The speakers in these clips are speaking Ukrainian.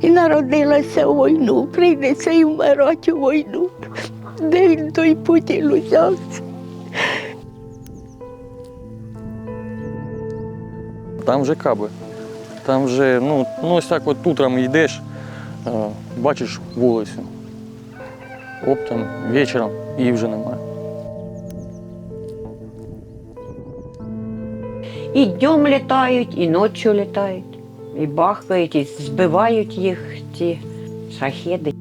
І народилася у війну, прийдеться і вмирати у війну. Де він той Путін узявся? Там вже каби. Там вже, ну, ну ось так от утром йдеш, е, бачиш вулицю. Оптом, вечором її вже немає. І днем літають, і ночі літають, і бахкають, і збивають їх ті шахеди.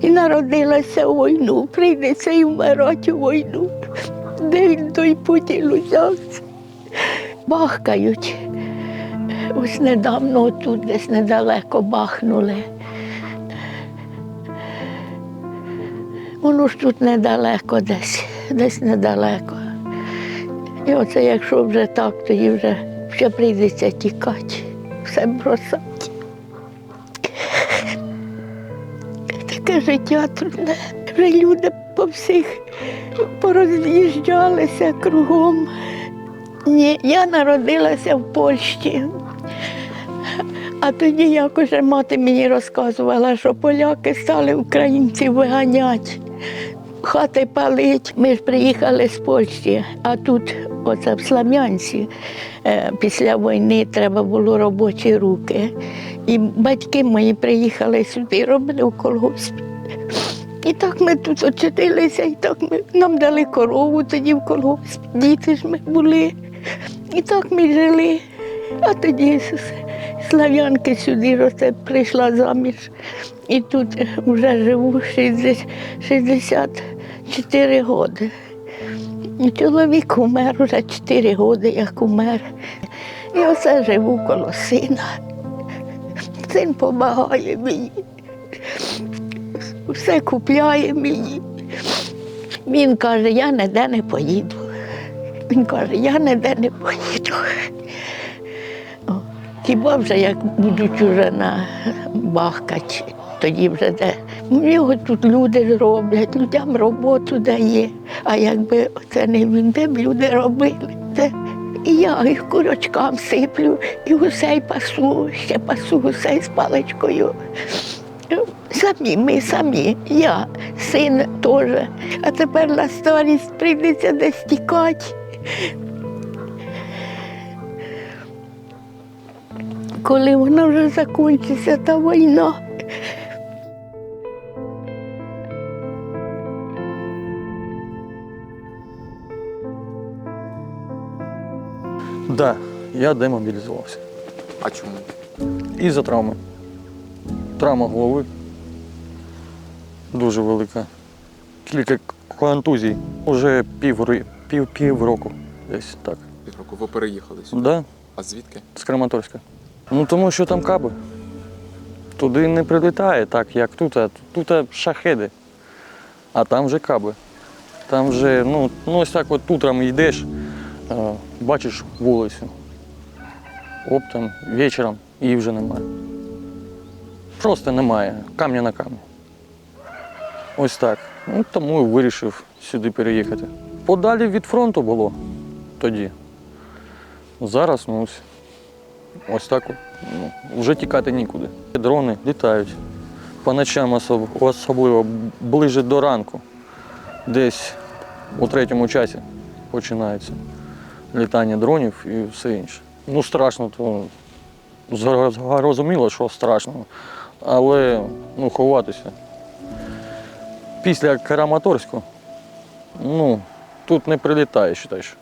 І народилася у війну, прийдеться і вмирати у війну. Де він той Путін узявся? Бахкають. Ось недавно тут десь недалеко бахнули. Воно ж тут недалеко десь, десь недалеко. І оце якщо вже так, тоді вже, вже прийдеться тікати, все бросати. Таке життя трудне. Вже люди по всіх пороз'їжджалися кругом. Ні, я народилася в Польщі. А тоді якось мати мені розказувала, що поляки стали українців виганяти, хати палить. Ми ж приїхали з Польщі, а тут, оце в Слав'янці, е, після війни треба було робочі руки. І батьки мої приїхали сюди, робили в колгоспі. І так ми тут очутилися, і так ми, нам дали корову тоді в колгоспі. Діти ж ми були. І так ми жили. А тоді з Слав'янки сюди оце прийшла заміж. І тут вже живу 60 64 роки. Чоловік умер вже 4 роки, як умер. І оце живу коло сина. Син допомагає мені все купляє мені. Він каже, я ніде не поїду. Він каже, я ніде не поїду. Хіба вже як будуть уже на бахкать, тоді вже де. У нього тут люди роблять, людям роботу дає. А якби це не він, де б люди робили. Це і я їх курочкам сиплю, і гусей пасу, ще пасу гусей з паличкою. Самі, ми самі, я, син теж. А тепер на старість прийдеться десь тікати. Коли вона вже закінчиться, та війна. Так, да, я демобілізувався. А чому? І за травми. Травма голови дуже велика. Кілька контузій. Уже пів, пів, пів року десь так. Півроку ви переїхали сюди. Да, А звідки? з Краматорська. Ну тому що там каби. Туди не прилітає так, як тут, тут шахеди. А там вже каби. Там вже, ну, ну ось так от утром йдеш, бачиш вулицю. Оптом, вечором її вже немає. Просто немає. Камня на камні. Ось так. Ну, тому і вирішив сюди переїхати. Подалі від фронту було тоді. Зараз ну, ось, ось так. Ну, вже тікати нікуди. Дрони літають. По ночам особливо ближе до ранку. Десь у третьому часі починається літання дронів і все інше. Ну, страшно, то зрозуміло, що страшно. Але ну, ховатися. Після Краматорську, ну, тут не прилітає, вважаєш.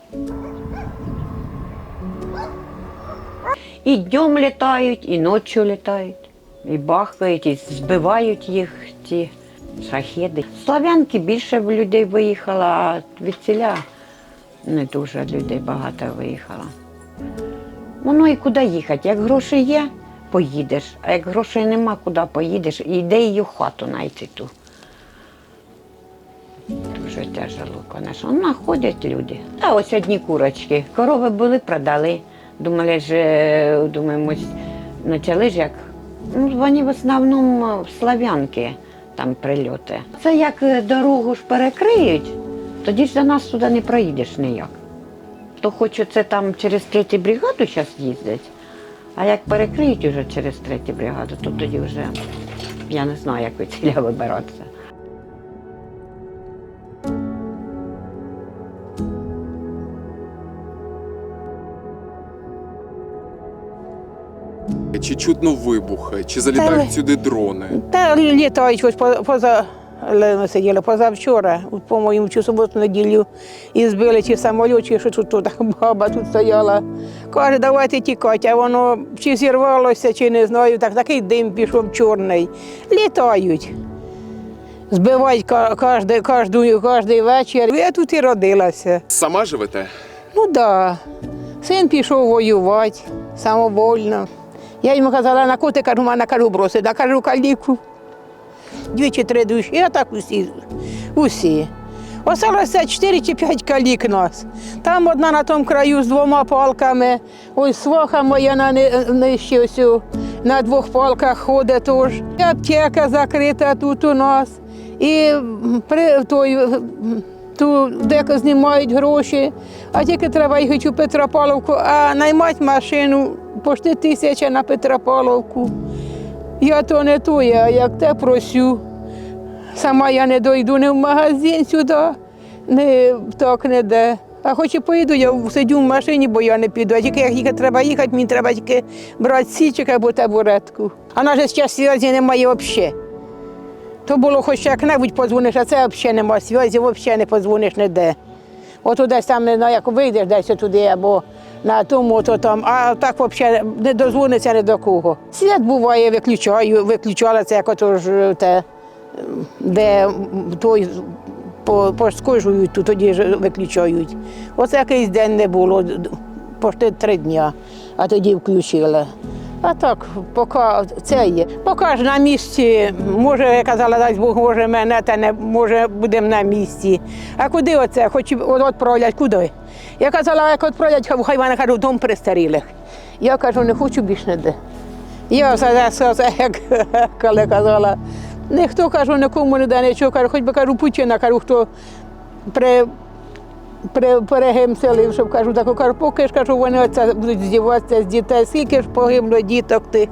І днем літають, і ночі літають, і бахкають, і збивають їх ті шахеди. Слав'янки більше б людей виїхало, а від не дуже людей багато виїхало. Воно і куди їхати? Як гроші є, поїдеш, а як грошей нема, куди поїдеш, і йде її хату знайти ту. Дуже тяжело, звісно. Ну, люди. А ось одні курочки. Корови були, продали. Думали ж, е, думаємо, почали ж як Ну, вони в основному в Слав'янки там прильоти. Це як е, дорогу ж перекриють, тоді ж до нас туди не проїдеш ніяк. То хоче це там через третю бригаду зараз їздить, а як перекриють уже через третю бригаду, то тоді вже я не знаю, як від ціля вибиратися. Чи чутно вибухи, чи залітають Та- сюди дрони? Та літають ось поза, ми сиділи позавчора, по-моєму, чи суботу неділю, і збили ті самоліти, що тут, тут баба тут стояла. Каже, давайте тікати, а воно чи зірвалося, чи не знаю, так такий дим пішов чорний. Літають. Збивають ка- кожний, кожний вечір. Я тут і родилася. Сама живете? Ну так. Да. Син пішов воювати самовольно. Я йому казала, на коти кажу, мене кажу, броси, да кажу каліку. Дві чи три душі, а так усі. усі. Осталося чотири чи п'ять калік нас. Там одна на тому краю з двома палками, ось сваха моя на ни- нижче ось на двох палках ходить теж. Аптека закрита тут у нас. І при той ту деко знімають гроші, а тільки треба їхати у Петропавловку, а наймати машину пошти тисяча на Петропавловку. Я то не то, я як те просю. Сама я не дойду ні в магазин сюди, ні так не де. А хоч і поїду, я сидю в машині, бо я не піду. А тільки як їхати треба їхати, мені треба тільки брати січик або табуретку. А на же час зв'язку немає взагалі. То було хоч як-небудь подзвониш, а це взагалі немає зв'язку, взагалі не подзвониш ніде. От десь там, не як вийдеш десь туди або на тому, то там, а так взагалі не дозвониться ні до кого. Світ буває, виключаю, виключала це як ото ж те, ем, де той поскожують, то тоді ж виключають. Оце якийсь день не було, пошти три дні, а тоді включили. А так, поки це є. Поки ж на місці, може, я казала, дасть Бог, може, мене та не може будемо на місці. А куди оце? Хоч відправлять, куди? Я казала, як відправлять, хай мене кажуть, дом престарілих. Я кажу, не хочу більше ніде. Я як коли казала, ніхто кажу, нікому не дає нічого, кажу, хоч би кажу, Путіна, кажу, хто при, перегемселив, щоб кажу, так кажу, поки ж кажу, вони оце будуть здіватися з дітей, скільки ж погибло діток тих.